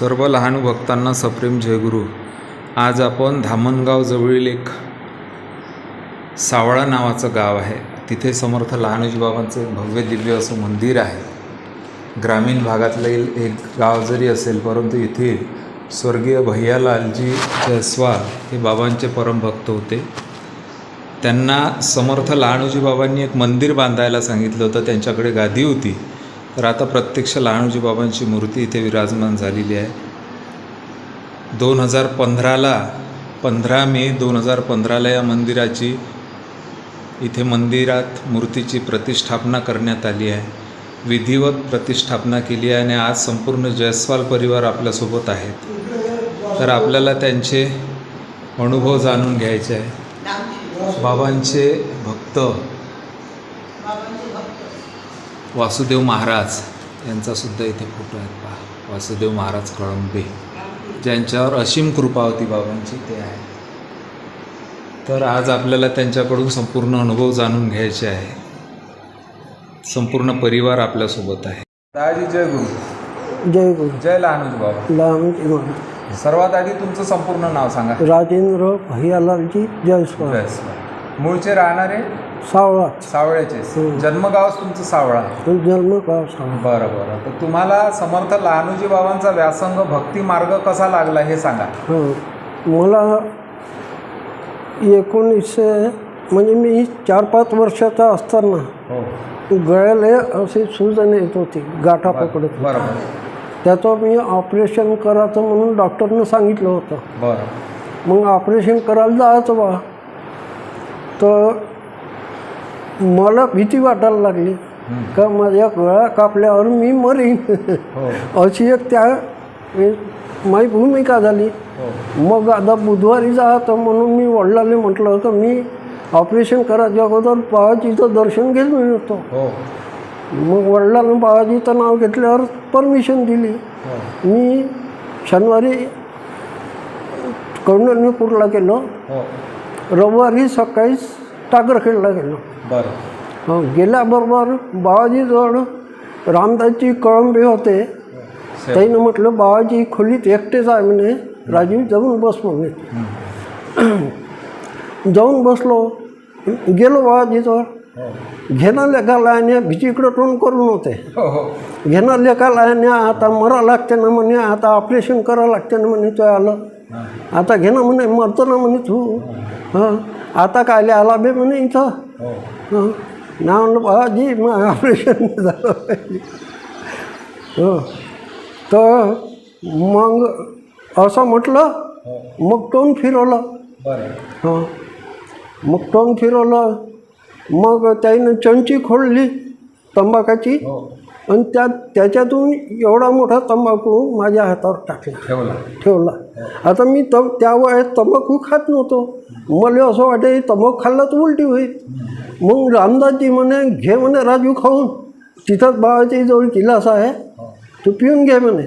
सर्व लहान भक्तांना सप्रेम जयगुरु. आज आपण धामणगाव जवळील एक सावळा नावाचं गाव आहे. तिथे समर्थ लहानोजी बाबांचं एक भव्य दिव्य असं मंदिर आहे. ग्रामीण भागातलं एक गाव जरी असेल परंतु इथे स्वर्गीय भैयालालजी जयस्वाल हे बाबांचे परमभक्त होते. त्यांना समर्थ लहानोजी बाबांनी एक मंदिर बांधायला सांगितलं होतं. त्यांच्याकडे गादी होती. तर आता प्रत्यक्ष लहानोजी बाबांची मूर्ती इथे विराजमान झालेली आहे. दोन हजार पंधराला पंधरा मे दोन हजार पंधराला या मंदिराची इथे मंदिरात मूर्तीची प्रतिष्ठापना करण्यात आली आहे. विधिवत प्रतिष्ठापना केली आहे आणि आज संपूर्ण जयस्वाल परिवार आपल्यासोबत आहेत. तर आपल्याला त्यांचे अनुभव जाणून घ्यायचे आहे. बाबांचे भक्त वासुदेव महाराज यांचा सुद्धा इथे फोटो आहे पहा. वासुदेव महाराज कळंबे. ज्यांच्यावर असीम कृपा होती बाबांची ते आहे. तर आज आपल्याला त्यांच्याकडून संपूर्ण अनुभव जाणून घ्यायचे आहे. संपूर्ण परिवार आपल्यासोबत आहे. दादाजी जय गुरु. जय गुरु. जय लहानोजी बाबा. लहान सर्वात आधी तुमचं संपूर्ण नाव सांगा. राजेंद्र भैयालालजी जयस्वाल. मूळचे राहणारे? सावळा. सावळ्याचे. जन्मगावच तुमचं सावळा. आहे जन्म गाव सावळा. बरं बरं. तर तुम्हाला समर्थ लहानोजी बाबांचा व्यासंग भक्ती मार्ग कसा लागला हे सांगा. हं. मला एकोणीसशे म्हणजे मी चार पाच वर्षाचा असताना हो. गळ्याला अशी सूजन येत होती गाठा पकडत होती. बरोबर त्याचं मी ऑपरेशन करायचं म्हणून डॉक्टरनं सांगितलं होतं. बरं. मग ऑपरेशन करायला जायचं बा. तर मला भीती वाटायला लागली. का माझ्या गळा कापल्यावर मी मरीन? हो. अशी एक त्या माझी भूमिका झाली. हो. मग आता बुधवारी जायचं म्हणून मी वडिलांनी म्हटलं होतं मी ऑपरेशन करायच्या अगोदर बाबाजीचं दर्शन घेऊन मिळतो हो. मग वडिलांनी बाबाजीचं नाव घेतल्यावर परमिशन दिली. मी शनिवारी कौंडण्यपूरला गेलो. रविवारी सकाळी टागरखेडला गेलो. बरं. हं, गेल्याबरोबर बाबाजीजवळ रामदासजी कळंबे होते. त्यानं म्हटलं बाबाजी खोलीत एकटेच आहे म्हणे. राजीव जाऊन बस म्हणे जाऊन बसलो. गेलो बाबाजीजवळ. हो. घेणं लेखाला आणि भीतीकडं तोंड करून होते. घेणं लेखाला आणि आता मरा लागते ना म्हणे. आता ऑपरेशन करावं लागते ना म्हणे. तो आलं. आता घेणं म्हणे. मरतो ना म्हणे तू. हां. आता कायले आला बे म्हणे इथं. हो. हं. ना म्हणलं बाबाजी मग ऑपरेशन झालं पाहिजे. हो. तर मग असं म्हटलं मग तोंड फिरवलं. हां. मग तोंड फिरवलं. मग त्याईनं चमची खोडली तंबाखाची. हो. आणि त्या त्याच्यातून एवढा मोठा तंबाखू माझ्या हातावर टाकला. ठेवला. ठेवला. आता मी त त्या वयात तंबाखू खात नव्हतो. मला असं वाटे तंबाखू खाल्ला तर उलटी होईल. मग रामदासजी म्हणे घे म्हणे राजू खाऊन. तिथंच बाबाच्या जवळ गिलास आहे. तू पिऊन घे म्हणे.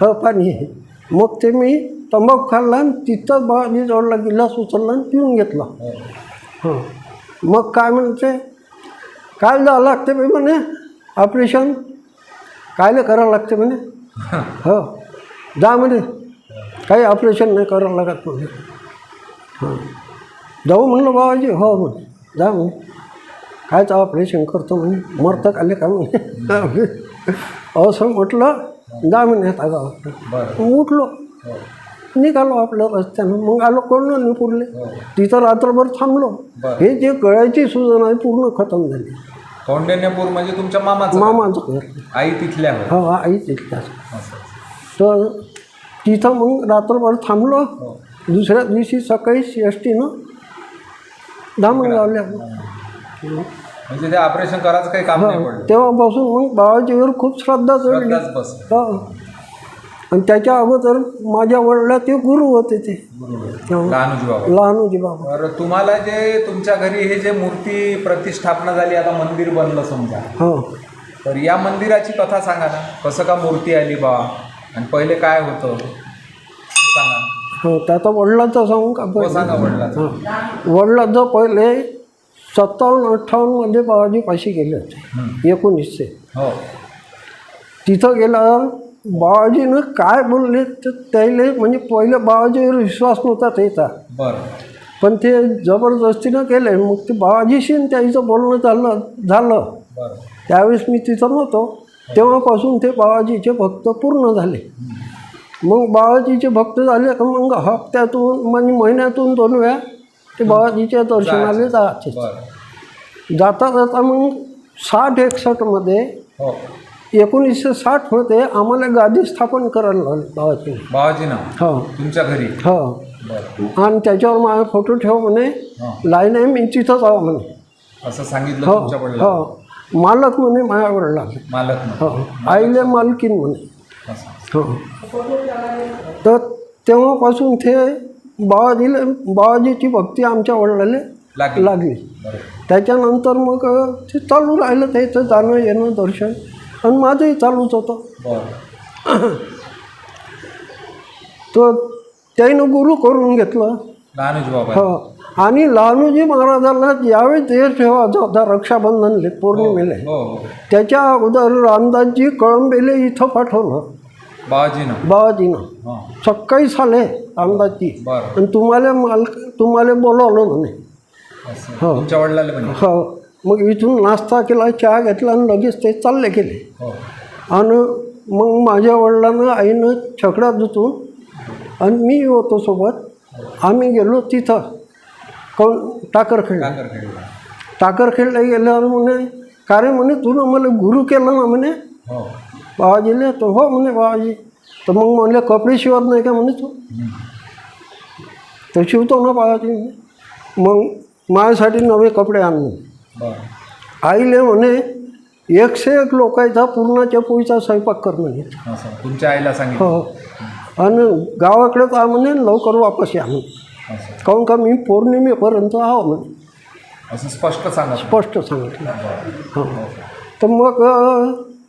हो पाणी. मग ते मी तंबाखू खाल्ला आणि तिथंच बाबाजी जवळला गिलास उचलला आणि पिऊन घेतला. हो. हां. मग काय म्हणते? काय जावं लागते बाई म्हणे. ऑपरेशन. कायले करावं लागते म्हणे. हो. जा म्हणे. काही ऑपरेशन नाही करावं लागत म्हणे हां. जाऊ म्हणलं बाबाजी हो म्हणे जा म्हणे कायचं ऑपरेशन करतो म्हणे. मरतं आले का म्हणे? असं म्हटलं जा म्हणे आता मग उठलो. हो निघालो आपल्या रस्त्यानं. मग आलो कोण पुरले. तिथं रात्रभर थांबलो. हे जे गळ्याची सुजन आहे पूर्ण खतम झाली. कौंडिण्यपूर म्हणजे तुमच्या मामाचं. मामाचं घर. आई तिथल्या. हो आई तिथल्याच असं. तर तिथं मग रात्रभर थांबलो. हो. दुसऱ्या दिवशी सकाळी एस टीनं धामण लावल्या म्हणजे ते ऑपरेशन करायचं काही काम नाही पडलं. तेव्हापासून मग बाबाजीवर खूप श्रद्धा चढली. श्रद्धाच हो. आणि त्याच्या अगोदर माझ्या वडिला ते. गुरु होते. ते हो. लहानोजी बाबा. लहानोजी बाबा. तुम्हाला जे तुमच्या घरी हे जे मूर्ती प्रतिष्ठापना झाली आता मंदिर बनलं समजा. हो. तर या मंदिराची कथा सांगा ना. कसं का मूर्ती आली बा? आणि पहिले काय होतं? सांगा. हो त्याचा वडिलाचं सांगू का हो पहिले? सांगा वडिलाचं. हां. वडिलाचं पहिले सत्तावन्न अठ्ठावन्नमध्ये बाबाजी पाशी गेले होते. एकोणीसशे. हो. तिथं गेल्यावर बाबाजीनं काय बोलले तर त्याला म्हणजे पहिले बाबाजीवर विश्वास नव्हता त्याचा. बरं. पण ते जबरदस्तीनं केले मग ते बाबाजीशी आणि त्याचं बोलणं झालं झालं. बरं. त्यावेळेस मी तिथं नव्हतो. तेव्हापासून ते बाबाजीचे भक्त पूर्ण झाले. मग बाबाजीचे भक्त झाले का मग हप्त्यातून म्हणजे महिन्यातून दोन वेळा ते बाबाजीच्या दर्शनाला जायचे. जाता जाता मग साठ एकसष्टमध्ये हो. एकोणीसशे साठमध्ये आम्हाला गादी स्थापन करायला लागली बाबाजी हो. तुमच्या घरी? हो. आणि त्याच्यावर माझा फोटो ठेव म्हणे. लाईन आहे मी तिथंच आहो म्हणे. असं सांगितलं हो. हो. मालक म्हणे माझ्या वडिला मालक ना हो आईले मालकीन म्हणे. हो. तर तेव्हापासून ते बाबाजीला बाबाजीची भक्ती आमच्या वडिलाला लागली. त्याच्यानंतर मग ते चालू राहिलं त्याचं जाणं येणं दर्शन. आणि माझंही चालूच होतं. तर त्यानं गुरु करून घेतलं. हो. आणि लहानूजी महाराजांना ज्यावेळी देर ठेवायचा होता रक्षाबंधनले पौर्णिमेला हो हो. त्याच्या अगोदर रामदासजी कळंबेले इथं पाठवलं. बाबाजी ना बाबाजीनं हां. सकाळी आले रामदासजी. आणि तुम्हाला माल तुम्हाला बोलावलं म्हणे. हो. म्हणजे हो. मग इथून नाश्ता केला चहा घेतला आणि लगेच ते चालले गेले. आणि मग माझ्या वडिलांना आईनं छकड्या धुतून आणि मी होतो सोबत. आम्ही गेलो तिथं. कोण टाकरखेड काकर खेळला टाकरखेडला गेल्यावर म्हणे का रे म्हणे तुला मला गुरु केलं ना म्हणे हो। बाबाजीले तर हो म्हणे बाबाजी तर मग म्हणले कपडे शिवत नाही का म्हणे तू. तर शिवतो ना बाबाजी मग माझ्यासाठी नवे कपडे आणले आईले म्हणे एकशे एक लोकांचा पूर्णाच्या पोळीचा स्वयंपाक कर म्हणे तुमच्या आईला सांगितलं। हो। आणि गावाकडे जा म्हणे लवकर वापस या म्हणे काहून का मी पौर्णिमेपर्यंत आहो म्हणे असं स्पष्ट सांगा. स्पष्ट सांगितलं हो. तर मग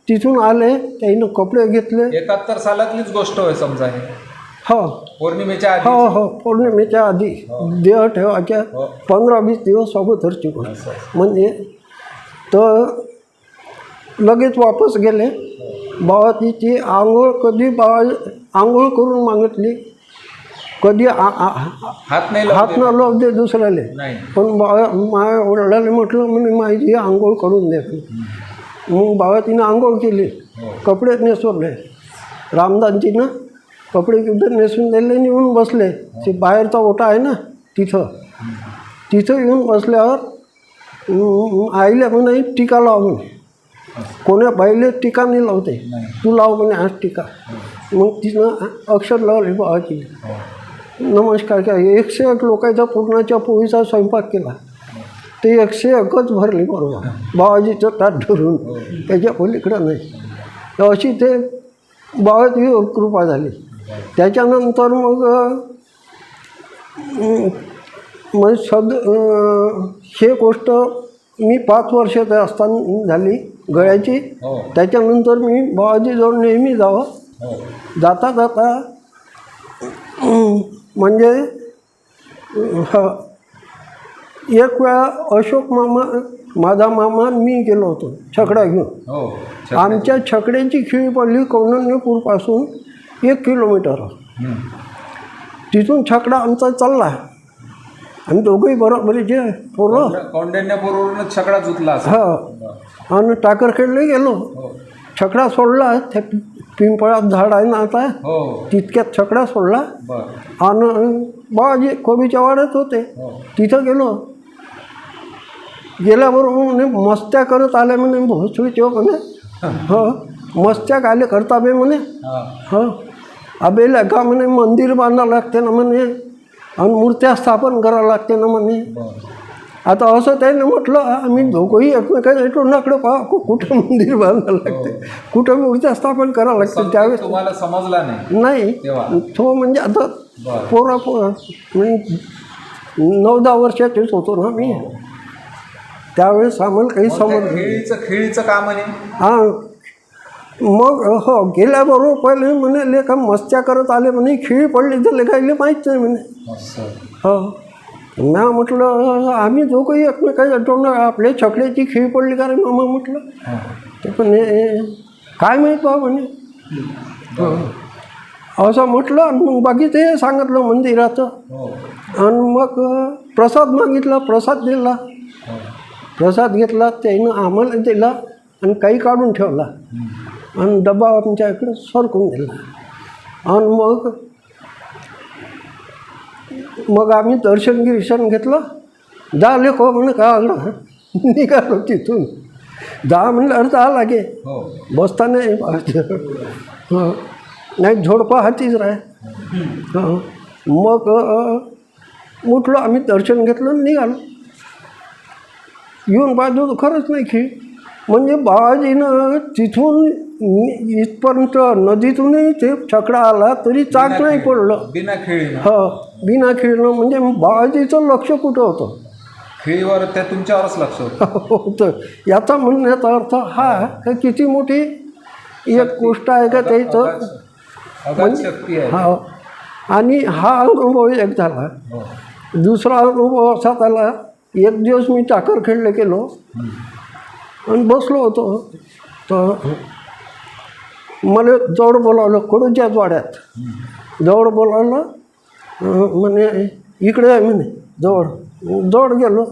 तिथून आले त्यानं कपडे घेतले. एकाहत्तर सालातलीच गोष्ट होय समजा हे. हो. पौर्णिमेच्या आधी. हो हो पौर्णिमेच्या आधी. देह ठेवायच्या हो. पंधरा वीस दिवस अगोदरची गोष्ट. म्हणजे तर लगेच वापस गेले. बाबाजीची आंघोळ कधी बाबा आंघोळ करून मागितली. कधी आ- आ- हात नाही हात न लावू दे दुसऱ्याले. नाही. पण बाबा माझ्या वडिलांनी म्हटलं म्हणे माझी आंघोळ करून दे मग बाबा तिनं आंघोळ केली. हो. कपडे नेसवले. रामदासजीनं कपडे गिपडे नेसून दिले आणि येऊन बसले. ते बाहेरचा ओटा आहे ना तिथं. तिथं येऊन बसल्यावर अं, आईला म्हणे टीका लाव म्हणे कोण्या बाईले टीका नाही लावते. तू लाव म्हणे आज टीका. मग तिनं अक्षर लावले बाबाची हो. नमस्कार काय एकशे एक लोकांचा पूर्णाच्या पोळीचा स्वयंपाक केला. ते एकशे एकच भरले बरोबर. बाबाजीचं ताट धरून. त्याच्या पलीकडं नाही. तर अशी ते बाबाची कृपा झाली. त्याच्यानंतर मग मग सद हे गोष्ट मी पाच वर्षाचा असताना झाली गळ्याची. हो. त्याच्यानंतर मी बाबाजीजवळ नेहमी जावं. हो. जाता जाता म्हणजे ह. एक वेळा अशोक मामा माझा मामा मी गेलो होतो छकडा घेऊन. हो आमच्या छकड्याची खिळी पडली कौंडण्यपूरपासून एक किलोमीटर. तिथून छकडा आमचा चालला. आम्ही दोघंही बरोबरीचे पोरं. कौंडिण्यपूरवरूनच छकडा जुतला हा. आणि टाकरखेडला गेलो. हो. छकडा सोडला त्या पिंपळात झाड आहे ना आता? हो. तितक्यात छकडा सोडला. बर. आणि बाबाजी कोबीच्या वाड्यात होते. हो. तिथं गेलो. गेल्याबरोबर म्हणे मस्त्या करत आल्या म्हणे भोसरीचे म्हणे. हो. मस्त्या कायले करता बे म्हणे. हा. हो. अबेला का म्हणे मंदिर बांधावं लागते ना म्हणे. आणि मूर्त्या स्थापन करावं लागते ना म्हणे. बर. आता असं त्याने म्हटलं आम्ही दोघंही एकमेकाच्या तोंडाकडे पहा कुठं मंदिर बांधावं लागते. कुठं मूर्त्या स्थापन करावं लागते त्यावेळेस तुम्हाला समजला नाही. तो म्हणजे आता पोरा पोरा म्हणजे नऊ दहा वर्षाचेच होतो ना मी. त्यावेळेस आम्हाला काही समज खेळीचं खेळीचं काम आहे हां. मग हो गेल्याबरोबर पहिले म्हणे का मस्त्या करत आले म्हणे खिळी पडली तर लेखायले माहीत नाही म्हणे. हो. म्या म्हटलं आम्ही जो काही एकमेकांच्या तोंड आपल्या छकड्याची खीळ पडली का रे मामा? म्हटलं. ते पण हे काय माहीत बा म्हणे. असं म्हटलं आणि मग बाकी ते सांगितलं मंदिराचं. आणि मग प्रसाद मागितला प्रसाद दिला. प्रसाद घेतला त्यानं आम्हाला दिला आणि काही काढून ठेवला. आणि डबा आमच्या इकडे सरकून दिला. आणि मग मग आम्ही दर्शन गिर्शन घेतलं. जा लेखो म्हणे का आलं? निघालो तिथून. जा म्हणलं अर्धा दहा लागे. हो. बसता नाही हं. नाही झोडपा हातीच राह हं. मग उठलो आम्ही दर्शन घेतलं आणि निघालो. येऊन तर खरंच नाही खीळ. म्हणजे बाबाजीनं तिथून इथपर्यंत नदीतूनही ते छकडा आला तरी चाक नाही पडलं. बिना खेळी हो बिना खेळणं म्हणजे बाबाजीचं लक्ष कुठं होतं? खेळीवर त्या तुमच्यावरच लक्ष होतं. होतं याचा म्हणण्याचा अर्थ हा किती मोठी एक गोष्ट आहे का त्याचं? आहे. हा. आणि हा अनुभव एक झाला. हो. दुसरा अनुभव असा झाला एक दिवस मी चाकर खेळले गेलो. आणि बसलो होतो. तर मला जवळ बोलावलं कडूच्याच वाड्यात जवळ बोलावलं म्हणे इकडे आहे म्हणे जवळ. जवळ गेलो.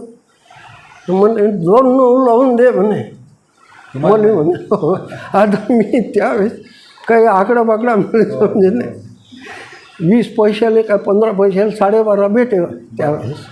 म्हणे दोन नऊ लावून दे म्हणे. म्हणे म्हणे आता मी त्यावेळेस काही आकडा बाकडा मला समजेल नाही. वीस पैशाले काय पंधरा पैशाला साडेबारा भेटे त्यावेळेस.